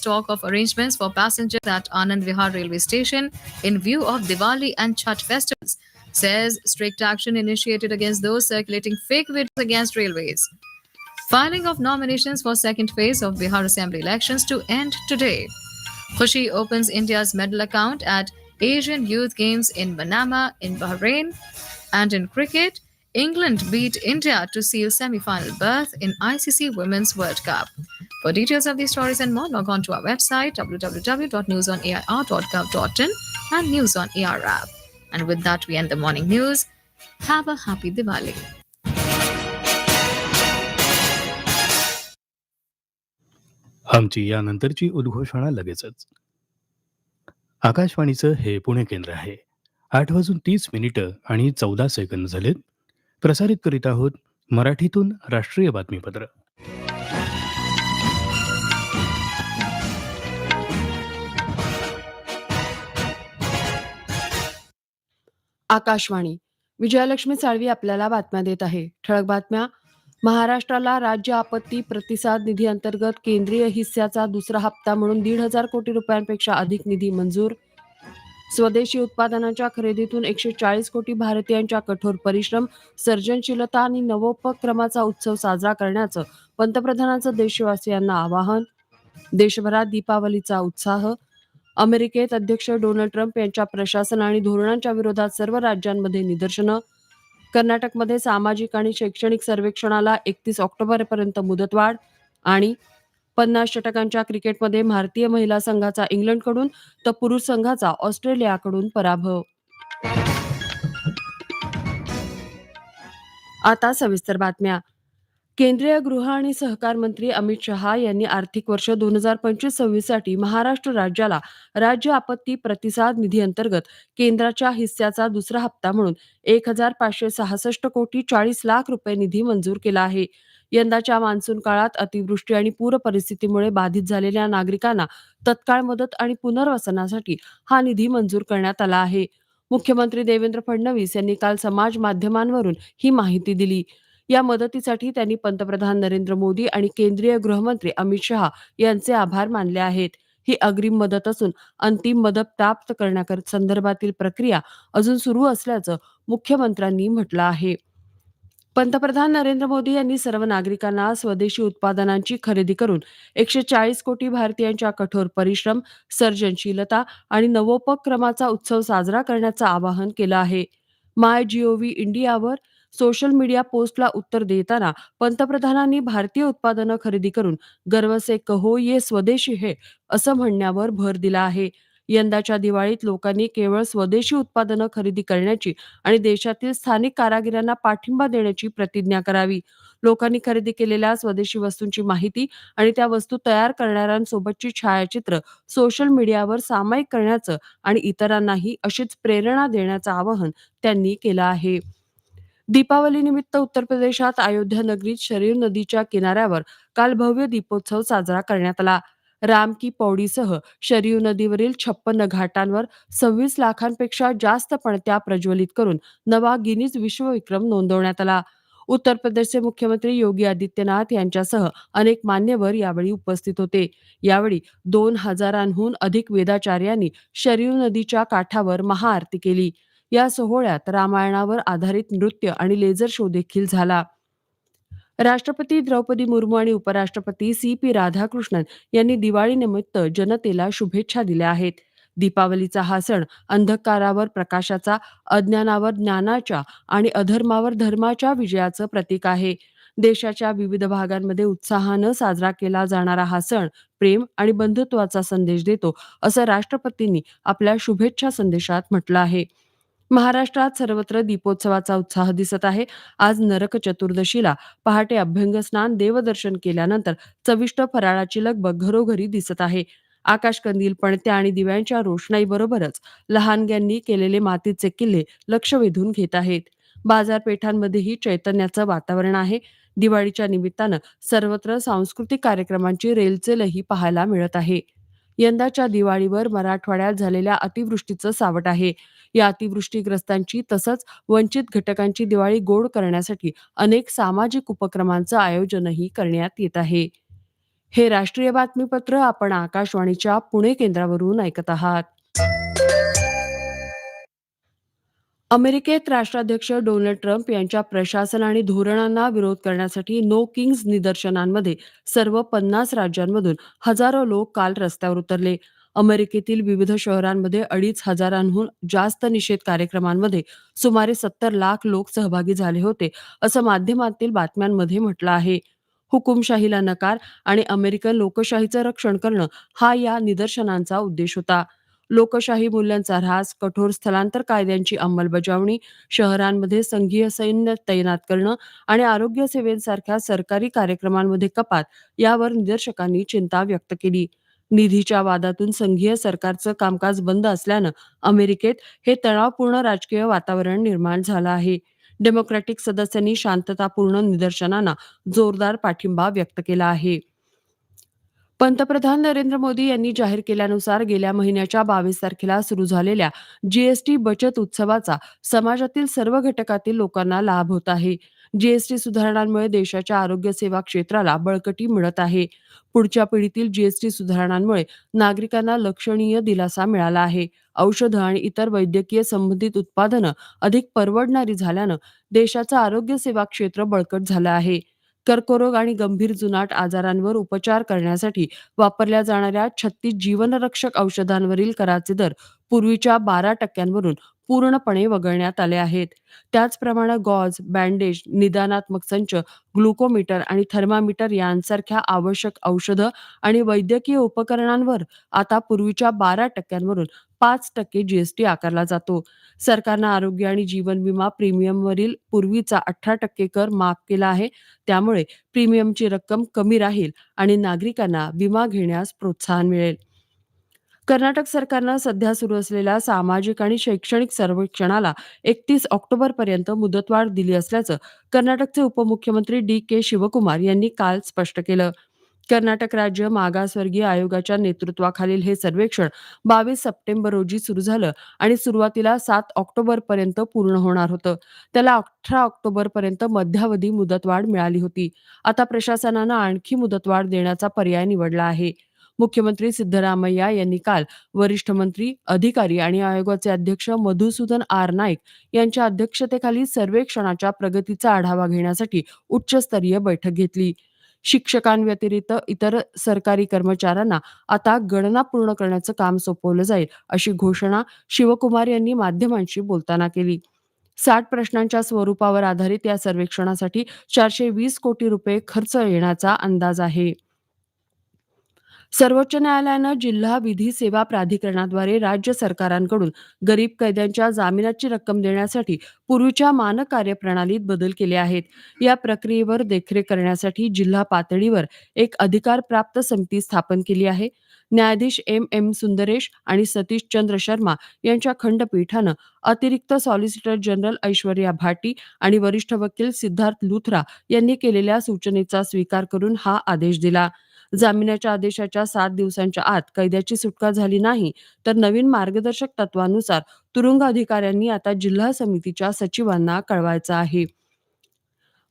talk of arrangements for passengers at Anand Vihar railway station in view of Diwali and Chhat festivals. Says strict action initiated against those circulating fake videos against railways. Filing of nominations for second phase of Bihar Assembly elections to end today. Khushi opens India's medal account at Asian Youth Games in Manama in Bahrain. And in cricket, England beat India to seal semi-final berth in ICC Women's World Cup. For details of these stories and more, log on to our website www.newsonair.gov.in and News on AR app. And with that, we end the morning news. Have a happy Diwali. आमची यानंतरची उद्घोषणा लगेचच आकाशवाणीचं हे पुणे केंद्र आहे आठ वाजून तीस मिनिटं आणि चौदा सेकंद झालेत प्रसारित करीत आहोत मराठीतून राष्ट्रीय बातमीपत्र आकाशवाणी. विजयलक्ष्मी साळवी आपल्याला बातम्या देत आहे. ठळक बातम्या. महाराष्ट्राला राज्य आपत्ती प्रतिसाद निधी अंतर्गत केंद्रीय हिस्साचा दुसरा हप्ता म्हणून दीड हजार कोटी रुपयांपेक्षा अधिक निधी मंजूर. स्वदेशी उत्पादनांच्या खरेदीतून एकशे चाळीस कोटी भारतीयांच्या कठोर परिश्रम सर्जनशीलता आणि नवोपक्रमाचा उत्सव साजरा करण्याचं पंतप्रधानांचं देशवासियांना आवाहन. देशभरात दीपावलीचा उत्साह अमेरिकेत अध्यक्ष डोनाल्ड ट्रम्प यांच्या प्रशासन आणि धोरणांच्या विरोधात सर्व राज्यांमध्ये निदर्शनं. कर्नाटकमध्ये सामाजिक आणि शैक्षणिक सर्वेक्षणाला एकतीस ऑक्टोबरपर्यंत मुदतवाढ आणि पन्नास षटकांच्या क्रिकेटमध्ये भारतीय महिला संघाचा इंग्लंडकडून तर पुरुष संघाचा ऑस्ट्रेलियाकडून पराभव. आता सविस्तर बातम्या. केंद्रीय गृह आणि सहकार मंत्री अमित शहा यांनी आर्थिक वर्ष दोन हजार पंचवीस सव्वीससाठी महाराष्ट्र राज्याला राज्य आपत्ती प्रतिसाद निधी अंतर्गत केंद्राच्या हिस्स्याचा दुसरा हप्ता म्हणून एक हजार पाचशे सहासष्ट कोटी चाळीस लाख रुपये निधी मंजूर केला आहे. यंदाच्या मान्सून काळात अतिवृष्टी आणि पूर परिस्थितीमुळे बाधित झालेल्या नागरिकांना तत्काळ मदत आणि पुनर्वसनासाठी हा निधी मंजूर करण्यात आला आहे. मुख्यमंत्री देवेंद्र फडणवीस यांनी काल समाज माध्यमांवरून ही माहिती दिली. या मदतीसाठी त्यांनी पंतप्रधान नरेंद्र मोदी आणि केंद्रीय गृहमंत्री अमित शहा यांचे आभार मानले आहेत. ही अग्रिम मदत असून अंतिम मदत प्राप्त करण्याकर संदर्भातील प्रक्रिया अजून सुरू असल्याचं मुख्यमंत्र्यांनी म्हटलं आहे. पंतप्रधान नरेंद्र मोदी यांनी सर्व नागरिकांना स्वदेशी उत्पादनांची खरेदी करून एकशे चाळीस कोटी भारतीयांच्या कठोर परिश्रम सर्जनशीलता आणि नवोपक्रमाचा उत्सव साजरा करण्याचं आवाहन केलं आहे. माय जीओव्ही इंडियावर सोशल मीडिया पोस्टला उत्तर देताना पंतप्रधानांनी भारतीय उत्पादनं खरेदी करून गर्व से कहो ये स्वदेशी है असं म्हणण्यावर भर दिला आहे. यंदाच्या दिवाळीत लोकांनी केवळ स्वदेशी उत्पादनं खरेदी करण्याची आणि देशातील स्थानिक कारागिरांना पाठिंबा देण्याची प्रतिज्ञा करावी. लोकांनी खरेदी केलेल्या स्वदेशी वस्तूंची माहिती आणि त्या वस्तू तयार करणाऱ्यांसोबतची छायाचित्र सोशल मीडियावर सामायिक करण्याचं आणि इतरांनाही अशीच प्रेरणा देण्याचं आवाहन त्यांनी केलं आहे. दीपावली निमित्त उत्तर प्रदेशात अयोध्या नगरीत शरीर नदीच्या किनाऱ्यावर काल भव्य दीपोत्सव साजरा करण्यात आला. राम की पौडीसह शरयू नदीवरील छप्पन्न घाटांवर सव्वीस लाखांपेक्षा जास्त पणत्या प्रज्वलित करून नवा गिनीज विश्वविक्रम नोंदवण्यात आला. उत्तर प्रदेशचे मुख्यमंत्री योगी आदित्यनाथ यांच्यासह अनेक मान्यवर यावेळी उपस्थित होते. यावेळी दोन हजारांहून अधिक वेदाचार्यांनी शरयू नदीच्या काठावर महाआरती केली. या सोहळ्यात रामायणावर आधारित नृत्य आणि लेझर शो देखील झाला. राष्ट्रपती द्रौपदी मुर्मू आणि उपराष्ट्रपती सी पी राधाकृष्णन यांनी दिवाळीनिमित्त जनतेला शुभेच्छा दिल्या आहेत. दीपावलीचा हा सण अंधकारावर प्रकाशाचा अज्ञानावर ज्ञानाच्या आणि अधर्मावर धर्माच्या विजयाचं प्रतीक आहे. देशाच्या विविध भागांमध्ये उत्साहानं साजरा केला जाणारा हा सण प्रेम आणि बंधुत्वाचा संदेश देतो असं राष्ट्रपतींनी आपल्या शुभेच्छा संदेशात म्हटलं आहे. महाराष्ट्रात सर्वत्र दीपोत्सवाचा उत्साह दिसत आहे. आज नरक चतुर्दशीला पहाटे अभ्यंग स्नान देवदर्शन केल्यानंतर चविष्ट फराळाची लगबग घरोघरी दिसत आहे. आकाश कंदील पणत्या आणि दिव्यांच्या रोषणाई बरोबरच लहानग्यांनी केलेले मातीचे किल्ले लक्ष वेधून घेत आहेत. बाजारपेठांमध्येही चैतन्याचं वातावरण आहे. दिवाळीच्या निमित्तानं सर्वत्र सांस्कृतिक कार्यक्रमांची रेलचेलही पाहायला मिळत आहे. यंदाच्या दिवाळीवर मराठवाड्यात झालेल्या अतिवृष्टीचं सावट आहे. या अतिवृष्टीग्रस्तांची तसंच वंचित घटकांची दिवाळी गोड करण्यासाठी अनेक सामाजिक उपक्रमांचं आयोजनही करण्यात येत आहे. हे राष्ट्रीय बातमीपत्र आपण आकाशवाणीच्या पुणे केंद्रावरून ऐकत आहात. अमेरिकेत राष्ट्राध्यक्ष डोनाल्ड ट्रम्प यांच्या प्रशासन आणि धोरणांना विरोध करण्यासाठी नो किंग्ज निदर्शनांमध्ये सर्व पन्नास राज्यांमधून हजारो लोक काल रस्त्यावर उतरले. अमेरिकेतील विविध शहरांमध्ये अडीच हजारांहून जास्त निषेध कार्यक्रमांमध्ये सुमारे सत्तर लाख लोक सहभागी झाले होते असं माध्यमातील बातम्यांमध्ये म्हटलं आहे. हुकुमशाहीला नकार आणि अमेरिकन लोकशाहीचं रक्षण करणं हा या निदर्शनांचा उद्देश होता. लोकशाही मूल्यांचा ऱ्हास कठोर स्थलांतर कायद्यांची अंमलबजावणी शहरांमध्ये संघीय सैन्य तैनात करणं आणि आरोग्य सेवेसारख्या सरकारी कार्यक्रमांमध्ये कपात यावर निदर्शकांनी चिंता व्यक्त केली. निधीच्या वादातून संघीय सरकारचं कामकाज बंद असल्यानं अमेरिकेत हे तणावपूर्ण राजकीय वातावरण निर्माण झालं आहे. डेमोक्रॅटिक सदस्यांनी शांततापूर्ण निदर्शनांना जोरदार पाठिंबा व्यक्त केला आहे. पंतप्रधान नरेंद्र मोदी यांनी जाहीर केल्यानुसार गेल्या महिन्याच्या बावीस तारखेला सुरू झालेल्या जीएसटी बचत उत्सवाचा समाजातील सर्व घटकातील लोकांना लाभ होत आहे. जीएसटी सुधारणांमुळे देशाच्या आरोग्य सेवा क्षेत्राला बळकटी मिळत आहे. पुढच्या पिढीतील जीएसटी सुधारणांमुळे नागरिकांना लक्षणीय दिलासा मिळाला आहे. औषधं आणि इतर वैद्यकीय संबंधित उत्पादनं अधिक परवडणारी झाल्यानं देशाचं आरोग्य सेवा क्षेत्र बळकट झालं आहे. कर्करोग आणि गंभीर जुनाट आजारांवर उपचार करण्यासाठी वापरल्या जाणाऱ्या छत्तीस जीवनरक्षक औषधांवरील कराचे दर पूर्वीच्या बारा टक्क्यांवरून पूर्णपणे वगळण्यात आले आहेत. त्याचप्रमाणे गॉज बँडेज निदानात्मक संच ग्लुकोमीटर आणि थर्मामीटर यांसारख्या आवश्यक औषधं आणि वैद्यकीय उपकरणांवर आता पूर्वीच्या बारा टक्क्यांवरून पाच टक्के जीएसटी आकारला जातो. सरकारनं आरोग्य आणि जीवन विमा प्रीमियमवरील पूर्वीचा अठरा टक्के कर माफ केला आहे. त्यामुळे प्रीमियमची रक्कम कमी राहील आणि नागरिकांना विमा घेण्यास प्रोत्साहन मिळेल. कर्नाटक सरकारनं सध्या सुरू असलेल्या सामाजिक आणि शैक्षणिक सर्वेक्षणाला एकतीस ऑक्टोबर पर्यंत मुदतवाढ दिली असल्याचं कर्नाटकचे उपमुख्यमंत्री डी के शिवकुमार यांनी काल स्पष्ट केलं. कर्नाटक राज्य मागासवर्गीय आयोगाच्या नेतृत्वाखालील हे सर्वेक्षण बावीस सप्टेंबर रोजी सुरू झालं आणि सुरुवातीला सात ऑक्टोबर पर्यंत पूर्ण होणार होतं. त्याला अठरा ऑक्टोबर पर्यंत मध्यावधी मुदतवाढ मिळाली होती. आता प्रशासनानं आणखी मुदतवाढ देण्याचा पर्याय निवडला आहे. मुख्यमंत्री सिद्धरामय्या यांनी काल वरिष्ठ मंत्री अधिकारी आणि आयोगाचे अध्यक्ष मधुसूदन आर नाईक यांच्या अध्यक्षतेखाली सर्वेक्षणाच्या प्रगतीचा आढावा घेण्यासाठी उच्चस्तरीय बैठक घेतली. शिक्षकांव्यतिरिक्त इतर सरकारी कर्मचाऱ्यांना आता गणना पूर्ण करण्याचं काम सोपवलं जाईल अशी घोषणा शिवकुमार यांनी माध्यमांशी बोलताना केली. साठ प्रश्नांच्या स्वरूपावर आधारित या सर्वेक्षणासाठी चारशे वीस कोटी रुपये खर्च येण्याचा अंदाज आहे. सर्वोच्च न्यायालयानं जिल्हा विधी सेवा प्राधिकरणाद्वारे राज्य सरकारांकडून गरीब कैद्यांच्या जामिनाची रक्कम देण्यासाठी पूर्वीच्या मानक कार्यप्रणालीत बदल केले आहेत. या प्रक्रियेवर देखरेख करण्यासाठी जिल्हा पातळीवर एक अधिकार प्राप्त समिती स्थापन केली आहे. न्यायाधीश एम एम सुंदरेश आणि सतीश चंद्र शर्मा यांच्या खंडपीठानं अतिरिक्त सॉलिसिटर जनरल ऐश्वर्या भाटी आणि वरिष्ठ वकील सिद्धार्थ लुथरा यांनी केलेल्या सूचनेचा स्वीकार करून हा आदेश दिला. जामिनाच्या आदेशाच्या सात दिवसांच्या आत कैद्याची सुटका झाली नाही तर नवीन मार्गदर्शक तत्वानुसार तुरुंग अधिकाऱ्यांनी आता जिल्हा समितीच्या सचिवांना कळवायचं आहे.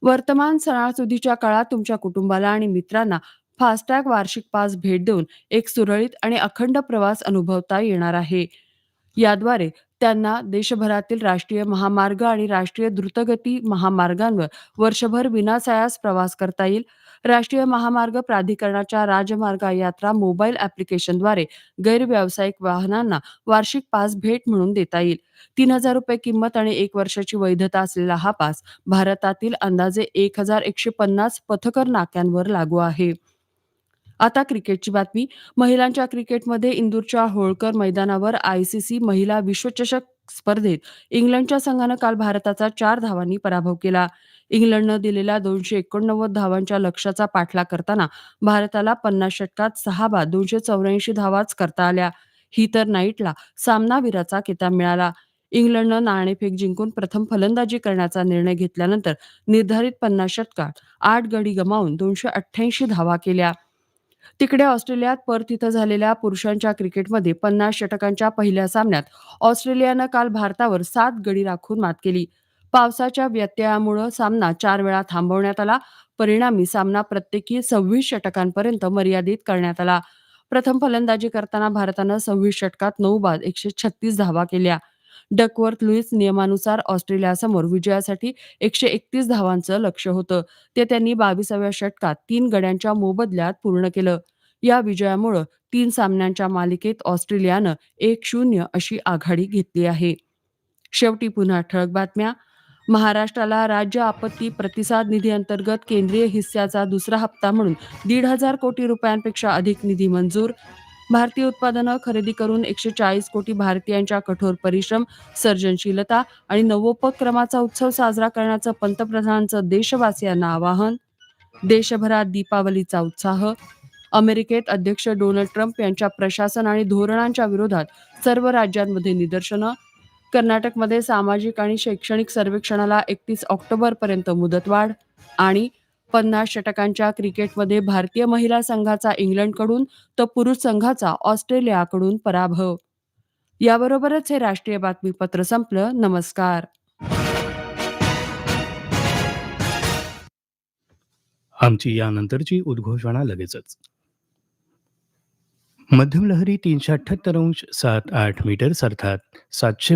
वर्तमान सणासुदीच्या काळात तुमच्या कुटुंबाला आणि मित्रांना फास्टॅग वार्षिक पास भेट देऊन एक सुरळीत आणि अखंड प्रवास अनुभवता येणार आहे. याद्वारे त्यांना देशभरातील राष्ट्रीय महामार्ग आणि राष्ट्रीय द्रुतगती महामार्गांवर वर्षभर विनासायास प्रवास करता येईल. राष्ट्रीय महामार्ग प्राधिकरणाच्या राजमार्ग यात्रा मोबाईल ॲप्लिकेशनद्वारे गैरव्यावसायिक वाहनांना वार्षिक पास भेट म्हणून देता येईल. तीन हजार रुपये किंमत आणि एक वर्षाची वैधता असलेला हा पास भारतातील अंदाजे एक हजार एकशे पन्नास पथकर नाक्यांवर लागू आहे. आता क्रिकेटची बातमी. महिलांच्या क्रिकेटमध्ये इंदूरच्या होळकर मैदानावर आयसीसी महिला विश्वचषक स्पर्धेत इंग्लंडच्या संघानं काल भारताचा चार धावांनी पराभव केला. इंग्लंडनं दिलेल्या दोनशे एकोणनव्वद धावांच्या लक्ष्याचा पाठलाग करताना भारताला पन्नास षटकात सहा बाद दोनशे चौऱ्याऐंशी धावाच करता आल्या. ही तर नाईटला सामनावीराचा किताब मिळाला. इंग्लंडनं नाणेफेक जिंकून प्रथम फलंदाजी करण्याचा निर्णय घेतल्यानंतर निर्धारित पन्नास षटकात आठ गडी गमावून दोनशे अठ्ठ्याऐंशी धावा केल्या. तिकडे ऑस्ट्रेलियात पर्थ इथं झालेल्या पुरुषांच्या क्रिकेटमध्ये पन्नास षटकांच्या पहिल्या सामन्यात ऑस्ट्रेलियानं काल भारतावर सात गडी राखून मात केली. पावसाच्या व्यत्ययामुळं सामना चार वेळा थांबवण्यात आला. परिणामी सामना प्रत्येकी सव्वीस षटकांपर्यंत मर्यादित करण्यात आला. प्रथम फलंदाजी करताना भारतानं सव्वीस षटकात नऊ बाद एकशे छत्तीस धावा केल्या. डकवर्थ लुईस नियमानुसार ऑस्ट्रेलियासमोर विजयासाठी एकशे एकतीस धावांचं लक्ष होतं. ते त्यांनी बावीसाव्या षटकात तीन गड्यांच्या मोबदल्यात पूर्ण केलं. या विजयामुळं तीन सामन्यांच्या मालिकेत ऑस्ट्रेलियानं एक शून्य अशी आघाडी घेतली आहे. शेवटी पुन्हा ठळक बातम्या. महाराष्ट्राला राज्य आपत्ती प्रतिसाद निधी अंतर्गत केंद्रीय हिस्स्याचा दुसरा हप्ता म्हणून दीड हजार कोटी रुपयांपेक्षा अधिक निधी मंजूर भारतीय उत्पादनं खरेदी करून एकशे चाळीस कोटी भारतीयांच्या कठोर परिश्रम सर्जनशीलता आणि नवोपक्रमाचा उत्सव साजरा करण्याचं पंतप्रधानांचं देशवासियांना आवाहन. देशभरात दीपावलीचा उत्साह. अमेरिकेत अध्यक्ष डोनाल्ड ट्रम्प यांच्या प्रशासन आणि धोरणांच्या विरोधात सर्व राज्यांमध्ये निदर्शनं. कर्नाटकमध्ये सामाजिक आणि शैक्षणिक सर्वेक्षणाला एकतीस ऑक्टोबरपर्यंत मुदतवाढ आणि पन्नास षटकांच्या क्रिकेटमध्ये भारतीय महिला संघाचा इंग्लंडकडून तर पुरुष संघाचा ऑस्ट्रेलियाकडून पराभव. याबरोबरच हे राष्ट्रीय बातमीपत्र संपलं. नमस्कार. आमची यानंतरची उद्घोषणा लगेचच. मध्यम लहरी तीनशे अठ्ठ्याहत्तर अंश सात आठ मीटर्स अर्थात सातशे